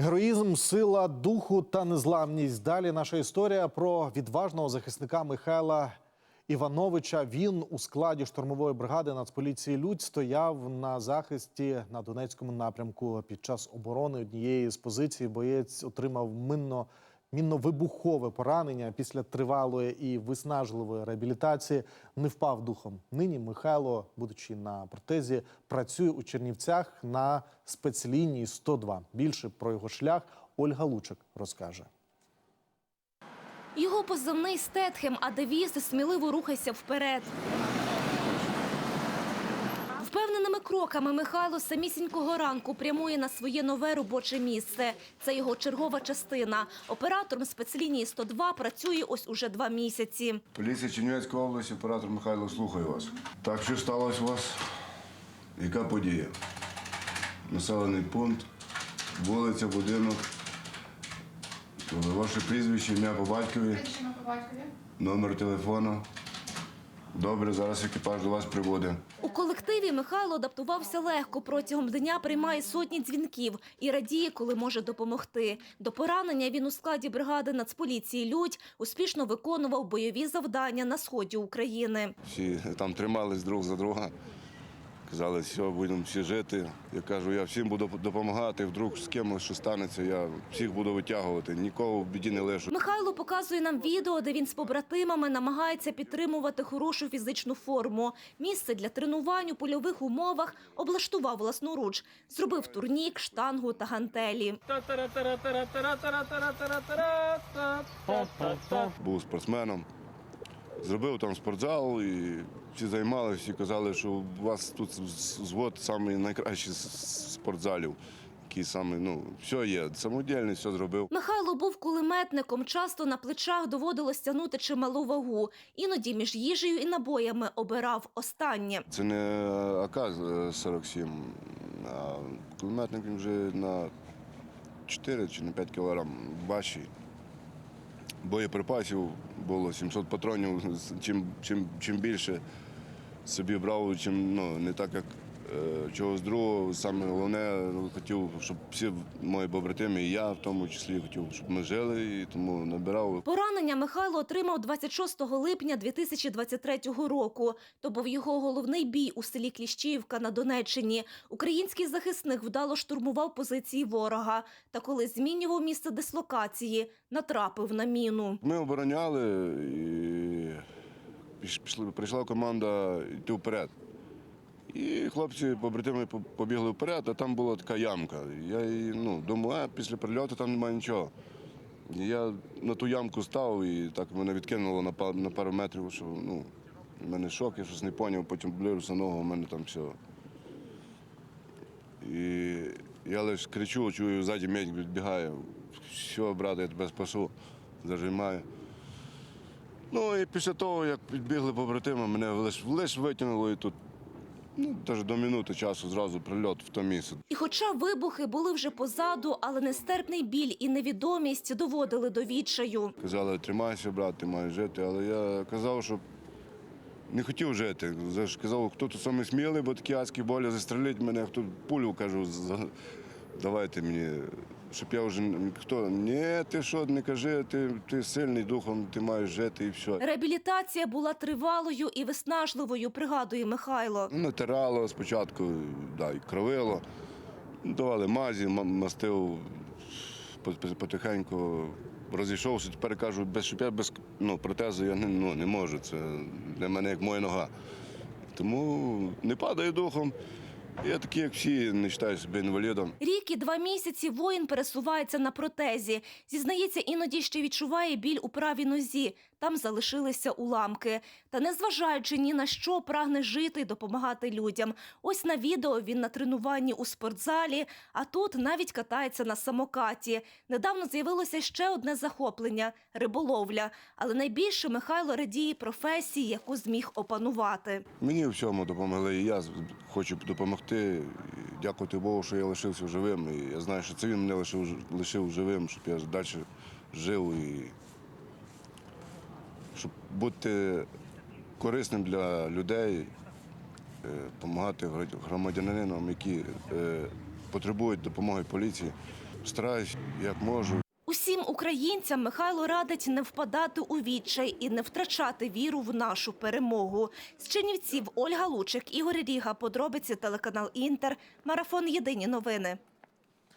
Героїзм, сила духу та незламність. Далі наша історія про відважного захисника Михайла Івановича. Він у складі штурмової бригади Нацполіції Людь стояв на захисті на Донецькому напрямку. Під час оборони однієї з позицій боєць отримав минно. Мінно-вибухове поранення після тривалої і виснажливої реабілітації не впав духом. Нині Михайло, будучи на протезі, працює у Чернівцях на спецлінії 102. Більше про його шлях Ольга Лучик розкаже. Його позивний Стетхем, а девіз сміливо рухайся вперед. Кроками Михайло самісінького ранку прямує на своє нове робоче місце. Це його чергова частина. Оператором спецлінії 102 працює ось уже два місяці. Поліція Чернівецької області, оператор Михайло, слухаю вас. Так, що сталося у вас? Яка подія? Населений пункт, вулиця, будинок. Ваше прізвище, ім'я по батькові, Причина по батькові. номер телефону. Добре, зараз екіпаж до вас прибуде. У колективі Михайло адаптувався легко. Протягом дня приймає сотні дзвінків і радіє, коли може допомогти. До поранення він у складі бригади Нацполіції Людь успішно виконував бойові завдання на сході України. Всі там тримались друг за друга. Казали, все, будемо всі жити. Я кажу, я всім буду допомагати. Вдруг з кимось що станеться, я всіх буду витягувати, нікого в біді не лишу. Михайло показує нам відео, де він з побратимами намагається підтримувати хорошу фізичну форму. Місце для тренувань у польових умовах облаштував власноруч. Зробив турнік, штангу та гантелі. був спортсменом. Зробив там спортзал і всі займалися, всі казали, що у вас тут звод самий найкращий спортзалів. Який саме, ну, все є, самодільний, все зробив. Михайло був кулеметником. Часто на плечах доводилось тягнути чималу вагу. Іноді між їжею і набоями обирав останнє. Це не АК-47, а кулеметник він вже на 4 чи на 5 кілограм важчий. Боєприпасів було 700 патронів. Чим, чим, чим більше собі брав, чим ну, не так, як чогось другого. Саме головне, хотів, щоб всі мої побратими, і я в тому числі хотів, щоб ми жили, і тому набирав. Поранення Михайло отримав 26 липня 2023 року. То був його головний бій у селі Кліщіївка на Донеччині. Український захисник вдало штурмував позиції ворога. Та коли змінював місце дислокації, натрапив на міну. Ми обороняли і пішли, прийшла команда йти вперед. І хлопці, побратими, побігли вперед, а там була така ямка. Я і, ну, думаю, а після прильоту там немає нічого. Я на ту ямку став і так мене відкинуло на, па- на пару метрів, що ну, в мене шок, я щось не зрозумів, потім блюрюся ногу, у мене там все. І я лише кричу, чую, ззаді медик відбігає. Все, брате, я тебе спасу, зажимаю. Ну і після того, як підбігли побратими, мене лише лиш витягнуло і тут, ну, навіть до минути часу зразу прильот в то місце. І хоча вибухи були вже позаду, але нестерпний біль і невідомість доводили до відчаю. Казали, тримайся, брат, ти маєш жити. Але я казав, що не хотів жити. Я ж казав, хто тут саме смілий, бо такі адські болі застрелить мене, хто пулю кажу, давайте мені. Щоб я вже не- хто ні, ти що, не кажи, ти, ти сильний духом, ти маєш жити і все. Реабілітація була тривалою і виснажливою, пригадує Михайло. Ну, Натирало спочатку, да, і кровило. Давали мазі, ма- мастив по- по- потихеньку. Розійшовся, тепер кажу, без, щоб я без ну, протезу я не, ну, не можу. Це для мене як моя нога. Тому не падаю духом. Я такий, як всі, не вважаю себе інвалідом. Рік і два місяці воїн пересувається на протезі. Зізнається, іноді ще відчуває біль у правій нозі. Там залишилися уламки. Та незважаючи ні на що, прагне жити і допомагати людям. Ось на відео він на тренуванні у спортзалі, а тут навіть катається на самокаті. Недавно з'явилося ще одне захоплення риболовля. Але найбільше Михайло радіє професії, яку зміг опанувати. Мені в всьому допомогли, я хочу допомогти. Дякувати Богу, що я лишився живим. І я знаю, що це він мене лишив, лишив живим, щоб я далі жив і щоб бути корисним для людей, допомагати громадянинам, які е, потребують допомоги поліції. стараюсь, як можу. Усім українцям Михайло радить не впадати у відчай і не втрачати віру в нашу перемогу. З Чернівців Ольга Лучик, Ігор Ріга, подробиці телеканал Інтер, марафон Єдині новини.